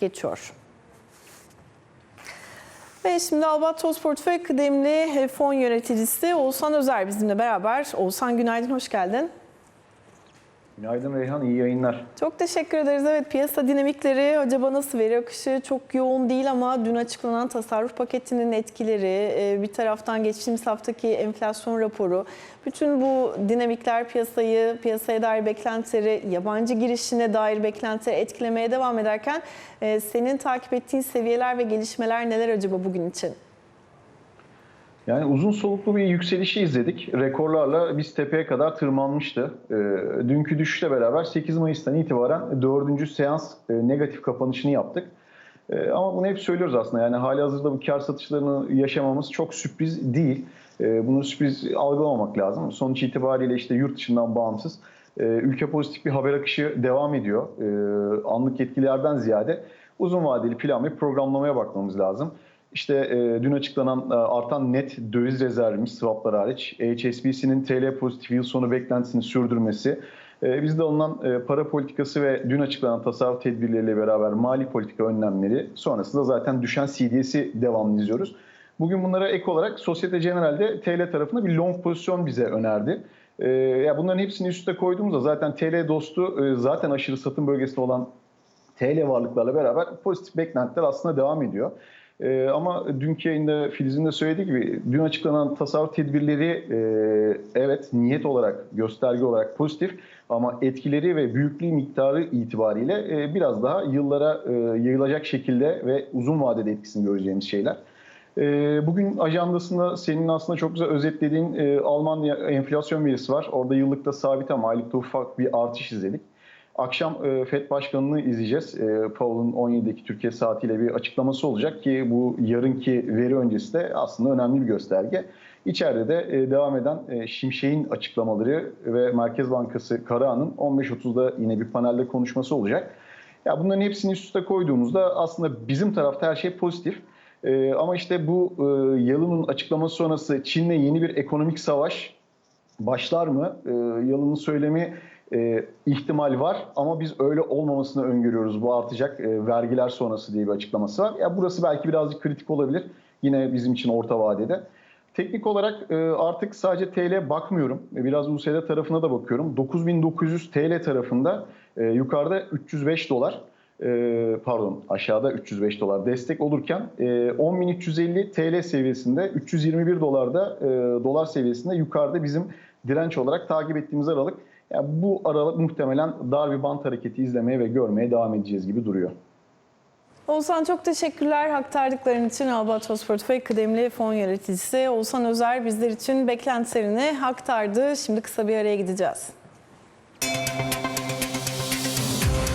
geçiyor. Ve şimdi Albatros Portföy Kıdemli Fon Yöneticisi Oğuzhan Özer bizimle beraber. Oğuzhan günaydın, hoş geldin. Günaydın Reyhan, iyi yayınlar. Çok teşekkür ederiz. Evet piyasa dinamikleri acaba nasıl veri akışı çok yoğun değil ama dün açıklanan tasarruf paketinin etkileri, e, bir taraftan geçtiğimiz haftaki enflasyon raporu, bütün bu dinamikler piyasayı, piyasaya dair beklentileri, yabancı girişine dair beklentileri etkilemeye devam ederken e, senin takip ettiğin seviyeler ve gelişmeler neler acaba bugün için? Yani uzun soluklu bir yükselişi izledik. Rekorlarla biz tepeye kadar tırmanmıştı. E, dünkü düşüşle beraber 8 Mayıs'tan itibaren 4. seans e, negatif kapanışını yaptık. E, ama bunu hep söylüyoruz aslında. Yani hali hazırda bu kar satışlarını yaşamamız çok sürpriz değil. E, bunu sürpriz algılamamak lazım. Sonuç itibariyle işte yurt dışından bağımsız e, ülke pozitif bir haber akışı devam ediyor. Anlık etkilerden ziyade uzun vadeli plan ve programlamaya bakmamız lazım. İşte e, dün açıklanan e, artan net döviz rezervimiz swaplar hariç, HSBC'nin TL pozitif yıl sonu beklentisini sürdürmesi, e, bizde alınan e, para politikası ve dün açıklanan tasarruf tedbirleriyle beraber mali politika önlemleri sonrasında zaten düşen CDS'i devamlı izliyoruz. Bugün bunlara ek olarak Societe General'de TL tarafında bir long pozisyon bize önerdi. E, ya bunların hepsini üst üste koyduğumuzda zaten TL dostu zaten aşırı satım bölgesinde olan TL varlıklarla beraber pozitif beklentiler aslında devam ediyor. Ee, ama dünkü yayında Filiz'in de söylediği gibi dün açıklanan tasarruf tedbirleri e, evet niyet olarak, gösterge olarak pozitif ama etkileri ve büyüklüğü miktarı itibariyle e, biraz daha yıllara e, yayılacak şekilde ve uzun vadede etkisini göreceğimiz şeyler. E, bugün ajandasında senin aslında çok güzel özetlediğin e, Alman enflasyon verisi var. Orada yıllıkta sabit ama aylıkta ufak bir artış izledik. Akşam e, FED Başkanı'nı izleyeceğiz. E, Powell'ın 17'deki Türkiye saatiyle bir açıklaması olacak ki bu yarınki veri öncesi de aslında önemli bir gösterge. İçeride de e, devam eden e, Şimşek'in açıklamaları ve Merkez Bankası Karahan'ın 15.30'da yine bir panelde konuşması olacak. Ya bunların hepsini üst üste koyduğumuzda aslında bizim tarafta her şey pozitif. E, ama işte bu e, Yalın'ın açıklaması sonrası Çin'le yeni bir ekonomik savaş başlar mı? E, Yalın'ın söylemi e, ihtimal var ama biz öyle olmamasını öngörüyoruz. Bu artacak e, vergiler sonrası diye bir açıklaması var. Ya burası belki birazcık kritik olabilir. Yine bizim için orta vadede. Teknik olarak e, artık sadece TL bakmıyorum. E, biraz USD tarafına da bakıyorum. 9900 TL tarafında e, yukarıda 305 dolar e, pardon aşağıda 305 dolar destek olurken e, 10.350 TL seviyesinde 321 dolarda e, dolar seviyesinde yukarıda bizim direnç olarak takip ettiğimiz aralık. Yani bu aralık muhtemelen dar bir bant hareketi izlemeye ve görmeye devam edeceğiz gibi duruyor. Oğuzhan çok teşekkürler aktardıkların için Albatros Portföy Kıdemli Fon Yöneticisi Oğuzhan Özer bizler için beklentilerini aktardı. Şimdi kısa bir araya gideceğiz.